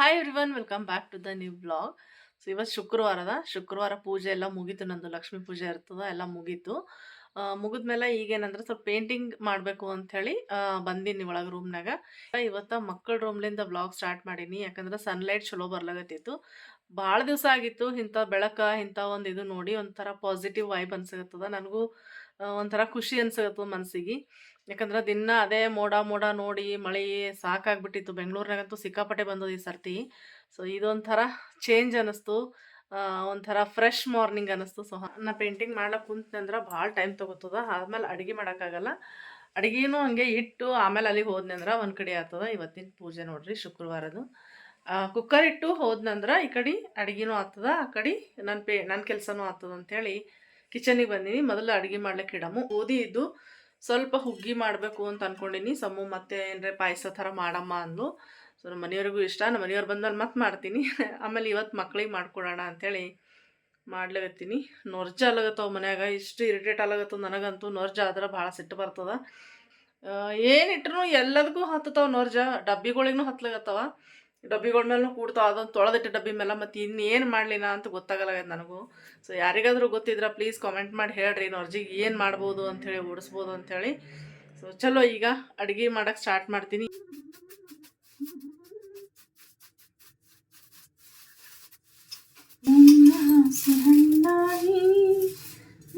Hi everyone welcome back to the new blog so ಇವತ್ತು ಶುಕ್ರವಾರದ, ಶುಕ್ರವಾರ ಪೂಜೆ ಎಲ್ಲ ಮುಗೀತು, ನಂದು ಲಕ್ಷ್ಮೀ ಪೂಜೆ ಇರ್ತದ, ಎಲ್ಲ ಮುಗೀತು. ಮುಗಿದ್ಮೇಲೆ ಈಗೇನಂದ್ರೆ ಸ್ವಲ್ಪ ಪೇಂಟಿಂಗ್ ಮಾಡಬೇಕು ಅಂಥೇಳಿ ಬಂದೀನಿ ಒಳಗೆ ರೂಮ್ನಾಗ ಇವತ್ತು ಮಕ್ಕಳ ರೂಮ್ಲಿಂದ ಬ್ಲಾಗ್ ಸ್ಟಾರ್ಟ್ ಮಾಡೀನಿ, ಯಾಕಂದ್ರೆ ಸನ್ಲೈಟ್ ಚಲೋ ಬರ್ಲಾಗತ್ತಿತ್ತು ಭಾಳ ದಿವಸ ಆಗಿತ್ತು, ಇಂಥ ಬೆಳಕ, ಇಂಥ ಒಂದು ಇದು ನೋಡಿ ಒಂಥರ ಪಾಸಿಟಿವ್ ವೈಬ್ ಅನ್ಸಕತ್ತದ ನನಗೂ ಒಂಥರ ಖುಷಿ ಅನ್ಸುತ್ತೆ ಮನಸ್ಸಿಗೆ ಯಾಕಂದ್ರೆ ದಿನ ಅದೇ ಮೋಡ ಮೋಡ ನೋಡಿ ಮಳೆ ಸಾಕಾಗ್ಬಿಟ್ಟಿತ್ತು. ಬೆಂಗಳೂರಿನಾಗಂತೂ ಸಿಕ್ಕಾಪಟ್ಟೆ ಬಂದದ ಈ ಸರ್ತಿ. ಸೊ ಇದೊಂಥರ ಚೇಂಜ್ ಅನ್ನಿಸ್ತು ಒಂಥರ ಫ್ರೆಶ್ ಮಾರ್ನಿಂಗ್ ಅನ್ನಿಸ್ತು ಸೊ ನಾ ಪೇಂಟಿಂಗ್ ಮಾಡ್ಲಕ್ಕೆ ಕುಂತಂದ್ರೆ ಭಾಳ ಟೈಮ್ ತೊಗೋತದ. ಆಮೇಲೆ ಅಡುಗೆ ಮಾಡೋಕ್ಕಾಗಲ್ಲ. ಅಡುಗೆನೂ ಹಂಗೆ ಇಟ್ಟು ಆಮೇಲೆ ಅಲ್ಲಿಗೆ ಹೋದ್ನಂದ್ರೆ ಒಂದು ಕಡೆ ಆಗ್ತದ. ಇವತ್ತಿನ ಪೂಜೆ ನೋಡ್ರಿ ಶುಕ್ರವಾರದು. ಕುಕ್ಕರ್ ಇಟ್ಟು ಹೋದ್ನಂದ್ರೆ ಈ ಕಡೆ ಅಡುಗೆನೂ ಆಗ್ತದ. ಆ ಕಡೆ ನನ್ನ ಪೇ ನನ್ನ ಕೆಲಸನೂ ಆಗ್ತದ ಅಂಥೇಳಿ ಕಿಚನಿಗೆ ಬಂದೀನಿ, ಮೊದಲು ಅಡುಗೆ ಮಾಡ್ಲಿಕ್ಕೆ ಇಡಮು. ಓದಿ ಇದ್ದು ಸ್ವಲ್ಪ ಹುಗ್ಗಿ ಮಾಡಬೇಕು ಅಂತ ಅನ್ಕೊಂಡಿನಿ. ಸಮ್ಮು ಮತ್ತೆ ಏನರೆ ಪಾಯಸ ಥರ ಮಾಡಮ್ಮ ಅಂದ್ಲು. ಸೊ ನಮ್ಮ ಮನೆಯವ್ರಿಗೂ ಇಷ್ಟ. ನಮ್ಮ ಮನೆಯವ್ರು ಬಂದಲ್ಲಿ ಮತ್ತೆ ಮಾಡ್ತೀನಿ. ಆಮೇಲೆ ಇವತ್ತು ಮಕ್ಳಿಗೆ ಮಾಡ್ಕೊಡೋಣ ಅಂಥೇಳಿ ಮಾಡ್ಲಿಕತ್ತೀನಿ ನೊರ್ಜ ಅಲಾಗತ್ತವ ಮನ್ಯಾಗ. ಇಷ್ಟು ಇರಿಟೇಟ್ ಅಲಾಗತ್ತವ ನನಗಂತೂ. ನೊರ್ಜ ಆದ್ರೆ ಭಾಳ ಸಿಟ್ಟು ಬರ್ತದ. ಏನಿಟ್ರು ಎಲ್ಲದಕ್ಕೂ ಹತ್ತತಾವ ನೊರ್ಜ. ಡಬ್ಬಿಗಳಿಗೂ ಹತ್ಲಾಗತ್ತವ. ಡಬ್ಬಿಗಳ ಮೇಲೂ ಕೂಡ್ತಾವ, ಅದೊಂದು ತೊಳೆದಿಟ್ಟ ಡಬ್ಬಿ ಮೇಲೆ ಮತ್ತು ಇನ್ನೇನು ಮಾಡಲಿಲ್ಲ ಅಂತ ಗೊತ್ತಾಗಲ್ಲ ನನಗೂ. ಸೊ ಯಾರಿಗಾದರೂ ಗೊತ್ತಿದ್ರೆ ಪ್ಲೀಸ್ ಕಾಮೆಂಟ್ ಮಾಡಿ ಹೇಳ್ರಿ ಅರ್ಜಿಗೆ ಏನು ಮಾಡ್ಬೋದು ಅಂಥೇಳಿ ಓಡಿಸ್ಬೋದು ಅಂಥೇಳಿ ಸೊ ಚಲೋ ಈಗ ಅಡುಗೆ ಮಾಡೋಕ್ಕೆ ಸ್ಟಾರ್ಟ್ ಮಾಡ್ತೀನಿ.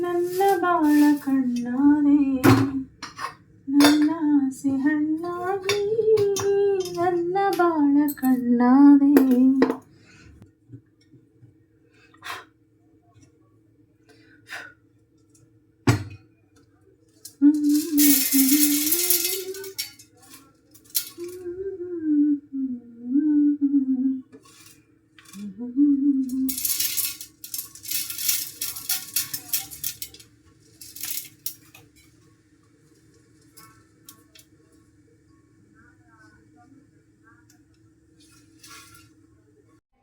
ನನ್ನ ಬಾಳ ಕಣ್ಣಾದೆ. ನನ್ನ ಸಿಹಣ್ಣಿ ಬಾಳ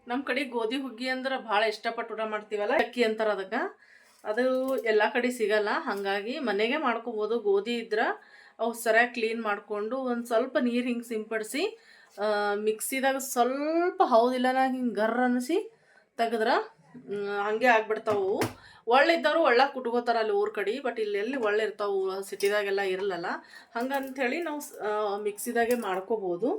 ನಮ್ಮ ಕಡೆ ಗೋಧಿ, ಹುಗ್ಗಿ ಅಂದ್ರೆ ಭಾಳ ಇಷ್ಟಪಟ್ಟು ಊಟ ಮಾಡ್ತೀವಲ್ಲ, ಅಕ್ಕಿ ಅಂತಾರೆ ಅದಕ್ಕೆ. ಅದು ಎಲ್ಲ ಕಡೆ ಸಿಗಲ್ಲ. ಹಾಗಾಗಿ ಮನೆಗೆ ಮಾಡ್ಕೋಬೋದು. ಗೋಧಿ ಇದ್ರೆ ಅವು ಸರಿಯಾಗಿ ಕ್ಲೀನ್ ಮಾಡಿಕೊಂಡು ಒಂದು ಸ್ವಲ್ಪ ನೀರು ಹಿಂಗೆ ಸಿಂಪಡಿಸಿ ಮಿಕ್ಸಿದಾಗ ಸ್ವಲ್ಪ ಹೌದಿಲ್ಲ ನಾ ಹಿಂಗೆ ಗರ್ರ ಅನ್ನಿಸಿ ತೆಗೆದ್ರೆ ಹಾಗೆ ಆಗ್ಬಿಡ್ತಾವು. ಒಳ್ಳಿದ್ದವರು ಒಳ್ಳೆ ಕುಟ್ಕೋತಾರ ಅಲ್ಲಿ ಊರ ಕಡೆ, ಬಟ್ ಇಲ್ಲಿ ಎಲ್ಲಿ ಒಳ್ಳೆ ಇರ್ತಾವು, ಸಿಟಿದಾಗೆಲ್ಲ ಇರಲ್ಲಲ್ಲ ಹಂಗಂಥೇಳಿ ನಾವು ಮಿಕ್ಸಿದಾಗೆ ಮಾಡ್ಕೋಬೋದು.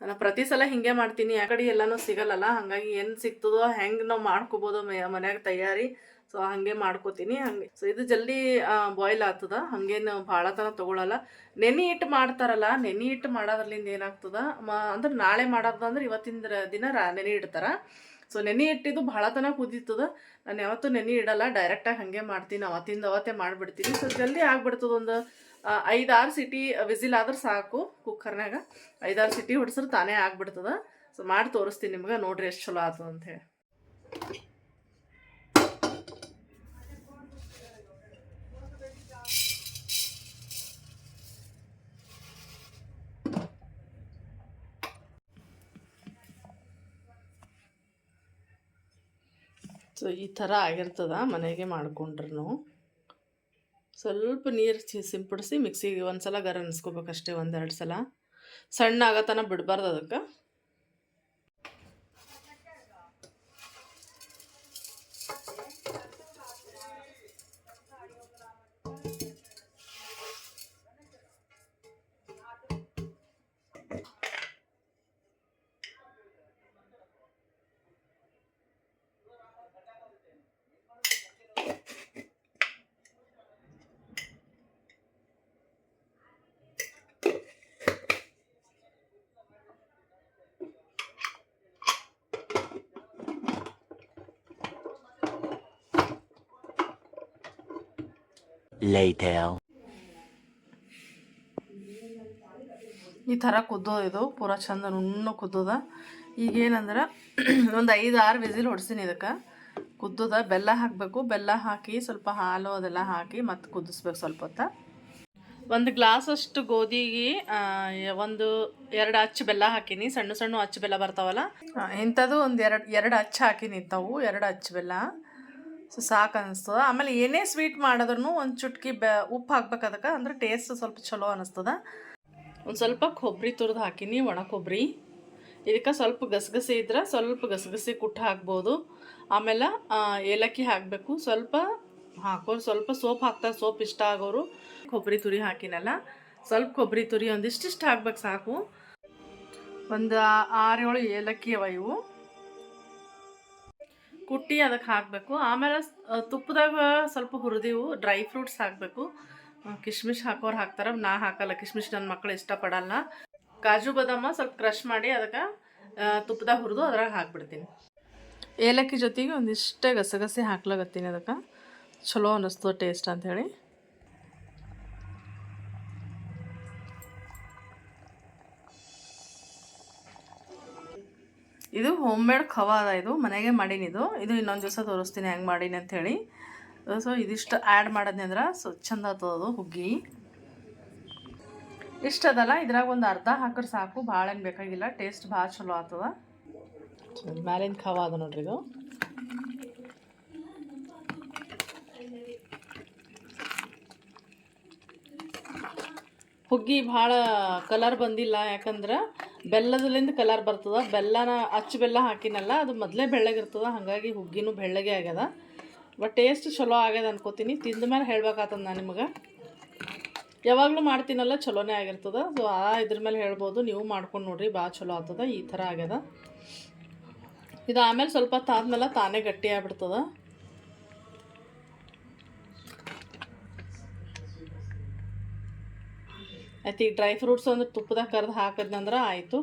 ನಾನು ಪ್ರತಿ ಸಲ ಹಿಂಗೆ ಮಾಡ್ತೀನಿ, ಆ ಕಡೆ ಎಲ್ಲನೂ ಸಿಗಲ್ಲಲ್ಲ, ಹಾಗಾಗಿ ಏನು ಸಿಗ್ತದೋ ಹೆಂಗೆ ನಾವು ಮಾಡ್ಕೋಬೋದು ಮನ್ಯಾಗ ತಯಾರಿ. ಸೊ ಹಾಗೆ ಮಾಡ್ಕೋತೀನಿ, ಹಂಗೆ. ಸೊ ಇದು ಜಲ್ದಿ ಬಾಯ್ಲ್ ಆಗ್ತದ ಹಾಗೇನು ಭಾಳ ತನ ತೊಗೊಳಲ್ಲ. ನೆನೆ ಇಟ್ಟು ಮಾಡ್ತಾರಲ್ಲ, ನೆನೆ ಇಟ್ಟು ಮಾಡೋದ್ರಲ್ಲಿಂದ ಏನಾಗ್ತದ, ಮ, ಅಂದ್ರೆ ನಾಳೆ ಮಾಡೋದಂದ್ರೆ ಇವತ್ತಿನ ದಿನ ರಾ, ನೆನೆ ಇಡ್ತಾರ. ಸೊ ನೆನೆ ಇಟ್ಟಿದ್ದು ಭಾಳ ತನ ಕುದೀತದ, ನಾನು ಯಾವತ್ತೂ ನೆನೆ ಇಡಲ್ಲ ಡೈರೆಕ್ಟಾಗಿ ಹಾಗೆ ಮಾಡ್ತೀನಿ, ಅವತ್ತಿಂದ ಅವತ್ತೇ ಮಾಡಿಬಿಡ್ತೀನಿ. ಸೊ ಜಲ್ದಿ ಆಗ್ಬಿಡ್ತದ ಒಂದು ಐದಾರು ಸಿಟಿ ವಿಸಿಲ್ ಆದ್ರೆ ಸಾಕು ಕುಕ್ಕರ್ನಾಗ ಐದಾರು ಸಿಟಿ ಹೊಡ್ಸ್ರೆ ತಾನೇ ಆಗ್ಬಿಡ್ತದ. ಸೊ ಮಾಡಿ ತೋರಿಸ್ತೀನಿ ನಿಮ್ಗೆ. ನೋಡ್ರಿ ಎಷ್ಟು ಚಲೋ ಆಯ್ತು ಅಂತ ಹೇಳಿ. ಸೊ ಈ ಥರ ಆಗಿರ್ತದ ಮನೆಗೆ ಮಾಡ್ಕೊಂಡ್ರು ಸ್ವಲ್ಪ ನೀರು ಸಿಂಪಡಿಸಿ ಮಿಕ್ಸಿಗೆ ಒಂದು ಸಲ ಗರ ಅನ್ಸ್ಕೋಬೇಕಷ್ಟೇ ಒಂದೆರಡು ಸಲ. ಸಣ್ಣ ಆಗತನ ಬಿಡಬಾರ್ದು ಅದಕ್ಕೆ. Later. ಈ ಥರ ಕುದ್ದೋದು ಇದು ಪೂರ ಚಂದ ನುಣ್ಣು ಕುದ್ದದ. ಈಗೇನಂದ್ರೆ ಒಂದು ಐದು ಆರು ವಿಸಿಲ್ ಹೊಡ್ಸೀನಿ ಇದಕ್ಕೆ. ಕುದ್ದದ ಬೆಲ್ಲ ಹಾಕಬೇಕು. ಬೆಲ್ಲ ಹಾಕಿ ಸ್ವಲ್ಪ ಹಾಲು ಅದೆಲ್ಲ ಹಾಕಿ ಮತ್ತೆ ಕುದಿಸ್ಬೇಕು ಸ್ವಲ್ಪ ಹೊತ್ತ. ಒಂದು ಗ್ಲಾಸ್ ಅಷ್ಟು ಗೋಧಿಗೆ ಒಂದು ಎರಡು ಅಚ್ಚು ಬೆಲ್ಲ ಹಾಕೀನಿ. ಸಣ್ಣ ಸಣ್ಣ ಅಚ್ಚು ಬೆಲ್ಲ ಬರ್ತಾವಲ್ಲ? ಇಂಥದ್ದು ಒಂದು ಎರಡು ಎರಡು ಅಚ್ಚು ಹಾಕೀನಿ ಇಂಥವು ಎರಡು ಅಚ್ಚು ಬೆಲ್ಲ. ಸೊ ಸಾಕು ಅನಿಸ್ತದ ಆಮೇಲೆ ಏನೇ ಸ್ವೀಟ್ ಮಾಡಿದ್ರು ಒಂದು ಚುಟ್ಕಿ ಬೆ, ಉಪ್ಪು ಹಾಕ್ಬೇಕು ಅದಕ್ಕೆ, ಅಂದ್ರೆ ಟೇಸ್ಟ್ ಸ್ವಲ್ಪ ಚಲೋ ಅನಿಸ್ತದ. ಒಂದು ಸ್ವಲ್ಪ ಕೊಬ್ಬರಿ ತುರಿದು ಹಾಕೀನಿ, ಒಣ ಕೊಬ್ಬರಿ ಇದಕ್ಕೆ ಸ್ವಲ್ಪ ಗಸಗಸೆ ಇದ್ರೆ ಸ್ವಲ್ಪ ಗಸಗಸೆ ಕುಟ್ಟು ಹಾಕ್ಬೋದು. ಆಮೇಲೆ ಏಲಕ್ಕಿ ಹಾಕಬೇಕು. ಸ್ವಲ್ಪ ಹಾಕೋರು ಸ್ವಲ್ಪ ಸೋಪ್ ಹಾಕ್ತಾರೆ, ಸೋಪ್ ಇಷ್ಟ ಆಗೋರು. ಕೊಬ್ಬರಿ ತುರಿ ಹಾಕಿನಲ್ಲ, ಸ್ವಲ್ಪ ಕೊಬ್ಬರಿ ತುರಿ ಒಂದಿಷ್ಟಿಷ್ಟು ಹಾಕ್ಬೇಕು ಸಾಕು. ಒಂದು ಆರು ಏಳು ಏಲಕ್ಕಿ ಅವ ಇವು. ಕುಟ್ಟಿ ಅದಕ್ಕೆ ಹಾಕಬೇಕು. ಆಮೇಲೆ ತುಪ್ಪದಾಗ ಸ್ವಲ್ಪ ಹುರಿದಿವು, ಡ್ರೈ ಫ್ರೂಟ್ಸ್ ಹಾಕಬೇಕು. ಕಿಶ್ಮಿಶ್ ಹಾಕೋರು ಹಾಕ್ತಾರೆ. ನಾ ಹಾಕಲ್ಲ, ಕಿಶ್ಮಿಶ್ ನನ್ನ ಮಕ್ಕಳು ಇಷ್ಟಪಡಲ್ಲ. ಕಾಜು ಬಾದಾಮ ಸ್ವಲ್ಪ ಕ್ರಷ್ ಮಾಡಿ ಅದಕ್ಕೆ ತುಪ್ಪದಾಗ ಹುರಿದು ಅದ್ರಾಗ ಹಾಕ್ಬಿಡ್ತೀನಿ. ಏಲಕ್ಕಿ ಜೊತೆಗೆ ಒಂದಿಷ್ಟೇ ಗಸಗಸೆ ಹಾಕ್ಲಾಗತ್ತೀನಿ ಅದಕ್ಕೆ. ಚಲೋ ಅನ್ನಿಸ್ತು ಟೇಸ್ಟ್ ಅಂಥೇಳಿ ಇದು ಹೋಮ್ ಮೇಡ್ ಖವಾ ಅದ ಇದು. ಮನೆಗೆ ಮಾಡೀನಿ ಇದು. ಇದು ಇನ್ನೊಂದು ದಿವಸ ತೋರಿಸ್ತೀನಿ ಹೆಂಗೆ ಮಾಡೀನಿ ಅಂಥೇಳಿ ಸೊ ಇದಿಷ್ಟು ಆ್ಯಡ್ ಮಾಡಿದ್ನಿ ಅಂದ್ರೆ ಸೊ ಚಂದ ಆಗ್ತದ ಅದು ಹುಗ್ಗಿ. ಇಷ್ಟದಲ್ಲ ಇದ್ರಾಗ ಒಂದು ಅರ್ಧ ಹಾಕ್ರೆ ಸಾಕು. ಭಾಳ ಏನು ಬೇಕಾಗಿಲ್ಲ. ಟೇಸ್ಟ್ ಭಾಳ ಚಲೋ ಆಗ್ತದ. ಮ್ಯಾಲಿನ ಖವಾ ಅದ ನೋಡ್ರಿ ಇದು. ಹುಗ್ಗಿ ಭಾಳ ಕಲರ್ ಬಂದಿಲ್ಲ ಯಾಕಂದ್ರೆ ಬೆಲ್ಲದಲ್ಲಿಂದ ಕಲರ್ ಬರ್ತದ. ಬೆಲ್ಲನ ಅಚ್ಚು ಬೆಲ್ಲ ಹಾಕಿನಲ್ಲ, ಅದು ಮೊದಲೇ ಬೆಳ್ಳಗಿರ್ತದ ಹಾಗಾಗಿ ಹುಗ್ಗಿನೂ ಬೆಳ್ಳಗೆ ಆಗ್ಯದ. ಬಟ್ ಟೇಸ್ಟ್ ಚಲೋ ಆಗ್ಯದ ಅನ್ಕೋತೀನಿ. ತಿಂದ ಮೇಲೆ ಹೇಳ್ಬೇಕಾತದ ನಾನು ನಿಮಗೆ. ಯಾವಾಗಲೂ ಮಾಡ್ತೀನಲ್ಲ, ಚಲೋನೇ ಆಗಿರ್ತದ. ಸೊ ಆ ಇದ್ರ ಮೇಲೆ ಹೇಳ್ಬೋದು. ನೀವು ಮಾಡ್ಕೊಂಡು ನೋಡ್ರಿ ಭಾಳ ಚಲೋ ಆಗ್ತದ. ಈ ಥರ ಆಗ್ಯದ. ಇದು ಆಮೇಲೆ ಸ್ವಲ್ಪ ತಾದ್ಮೇಲೆ ತಾನೇ ಗಟ್ಟಿ ಆಗ್ಬಿಡ್ತದ. ಆಯ್ತು ಈಗ ಡ್ರೈ ಫ್ರೂಟ್ಸ್ ಒಂದು ತುಪ್ಪದಾಗ ಕರೆದು ಹಾಕಿದ್ನಂದ್ರೆ ಆಯಿತು.